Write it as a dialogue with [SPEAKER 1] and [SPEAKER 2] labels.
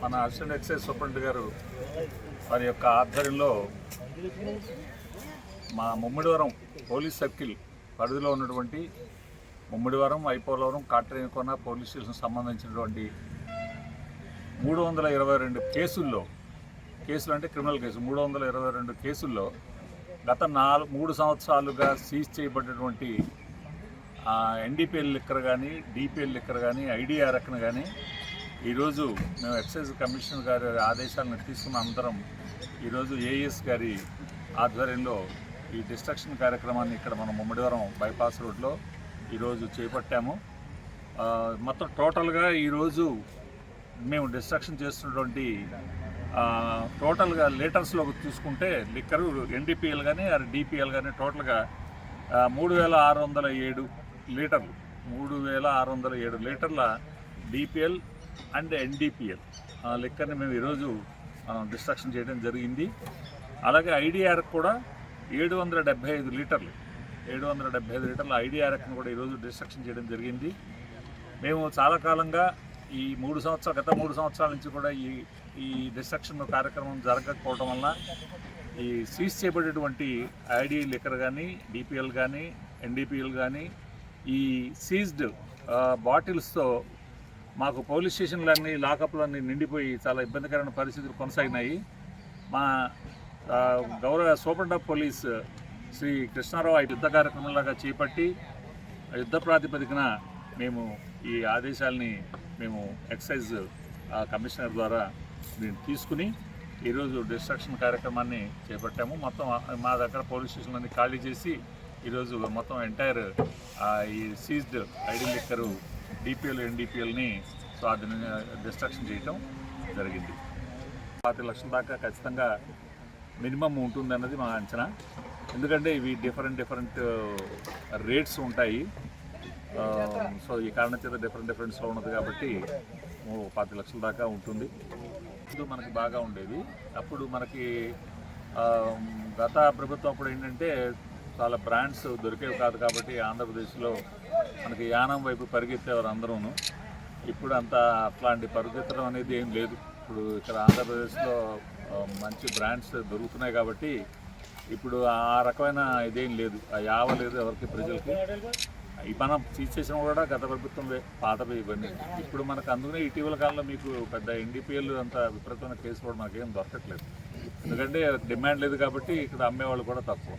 [SPEAKER 1] మన assistant excise సూపరింట్ గారు వారి యొక్క ఆధ్వర్యంలో మా ముమ్మిడివరం పోలీస్ సర్కిల్ పరిధిలో ఉన్నటువంటి ముమ్మిడివరం ఐపోలవరం కాట్రేనికొన పోలీస్ స్టేషన్ సంబంధించినటువంటి మూడు వందల ఇరవై రెండు కేసుల్లో కేసులు అంటే క్రిమినల్ కేసు మూడు వందల ఇరవై రెండు కేసుల్లో గత నాలుగు మూడు సంవత్సరాలుగా సీజ్ చేయబడినటువంటి ఎన్డీపీఎల్ లిక్కర్ కానీ డిపిఎల్ లిక్కర్ కానీ ఐడిఆర్ఎక్ను కానీ ఈరోజు మేము ఎక్సైజ్ కమిషనర్ గారి ఆదేశాలను తీసుకున్న అందరం ఈరోజు ఏఎస్ గారి ఆధ్వర్యంలో ఈ డిస్ట్రక్షన్ కార్యక్రమాన్ని ఇక్కడ మనం ముమ్మడివరం బైపాస్ రోడ్లో ఈరోజు చేపట్టాము. మొత్తం టోటల్గా ఈరోజు మేము డిస్ట్రక్షన్ చేస్తున్నటువంటి టోటల్గా లీటర్స్లో చూసుకుంటే లిక్కరు ఎన్డీపీఎల్ కానీ అది డిపిఎల్ కానీ టోటల్గా మూడు వేల ఆరు వందల ఏడు లీటర్లు మూడు వేల ఆరు వందల ఏడు లీటర్ల డిపిఎల్ అండ్ ఎన్డీపీఎల్ లిక్కర్ని మేము ఈరోజు డిస్ట్రక్షన్ చేయడం జరిగింది. అలాగే ఐడిఆర్ కూడా ఏడు వందల డెబ్బై ఐదు లీటర్లు ఏడు వందల డెబ్బై ఐదు లీటర్ల ఐడిఆర్ఎక్ను కూడా ఈరోజు డిస్ట్రక్షన్ చేయడం జరిగింది. మేము చాలా కాలంగా ఈ మూడు సంవత్సరాలు గత మూడు సంవత్సరాల నుంచి కూడా ఈ ఈ డిస్ట్రక్షన్ కార్యక్రమం జరగకపోవడం వల్ల ఈ సీజ్ చేయబడేటువంటి ఐడి లిక్కర్ కానీ డిపిఎల్ కానీ ఎన్డీపీఎల్ కానీ ఈ సీజ్డ్ బాటిల్స్తో మాకు పోలీస్ స్టేషన్లన్నీ లాకప్లన్నీ నిండిపోయి చాలా ఇబ్బందికరమైన పరిస్థితులు కొనసాగినాయి. మా గౌరవ superintendent of police Shri Krishna Rao ఆ యుద్ధ కార్యక్రమంలాగా చేపట్టి ఆ యుద్ధ ప్రాతిపదికన మేము ఈ ఆదేశాలని మేము ఎక్సైజ్ ఆ, కమిషనర్ ద్వారా దీన్ని తీసుకుని ఈరోజు డిస్ట్రక్షన్ కార్యక్రమాన్ని చేపట్టాము. మొత్తం మా దగ్గర పోలీస్ స్టేషన్లన్నీ ఖాళీ చేసి ఈరోజు మొత్తం ఎంటైర్ ఈ సీజ్డ్ ఐడి లిక్కరు డిపిఎల్ ఎన్డీపీఎల్ని స్వాధీన డిస్ట్రక్షన్ చేయటం జరిగింది. పాతి లక్షల దాకా ఖచ్చితంగా మినిమం ఉంటుంది అన్నది మా అంచనా. ఎందుకంటే ఇవి డిఫరెంట్ డిఫరెంట్ రేట్స్ ఉంటాయి. సో ఈ కారణం చేత డిఫరెంట్ డిఫరెంట్స్లో ఉన్నది కాబట్టి ఓ పాతి లక్షల దాకా ఉంటుంది. ఇప్పుడు మనకి బాగా ఉండేది. అప్పుడు మనకి గత ప్రభుత్వం అప్పుడు ఏంటంటే చాలా బ్రాండ్స్ దొరికేవి కాదు కాబట్టి ఆంధ్రప్రదేశ్లో మనకి యానం వైపు పరిగెత్తేవారు అందరూను. ఇప్పుడు అంత అట్లాంటి పరిగెత్తడం అనేది ఏం లేదు. ఇప్పుడు ఇక్కడ ఆంధ్రప్రదేశ్లో మంచి బ్రాండ్స్ దొరుకుతున్నాయి కాబట్టి ఇప్పుడు ఆ రకమైన ఇదేం లేదు. ఆ యావ లేదు ఎవరికి ప్రజలకి. ఈ మనం తీసేసిన కూడా గత ప్రభుత్వం పాతవి ఇవన్నీ. ఇప్పుడు మనకు అందుకనే ఇటీవల కాలంలో మీకు పెద్ద ఎన్డీపీఎల్ అంత విపరీతమైన కేసు కూడా మనకేం దొరకట్లేదు. ఎందుకంటే డిమాండ్ లేదు కాబట్టి ఇక్కడ అమ్మేవాళ్ళు కూడా తక్కువ.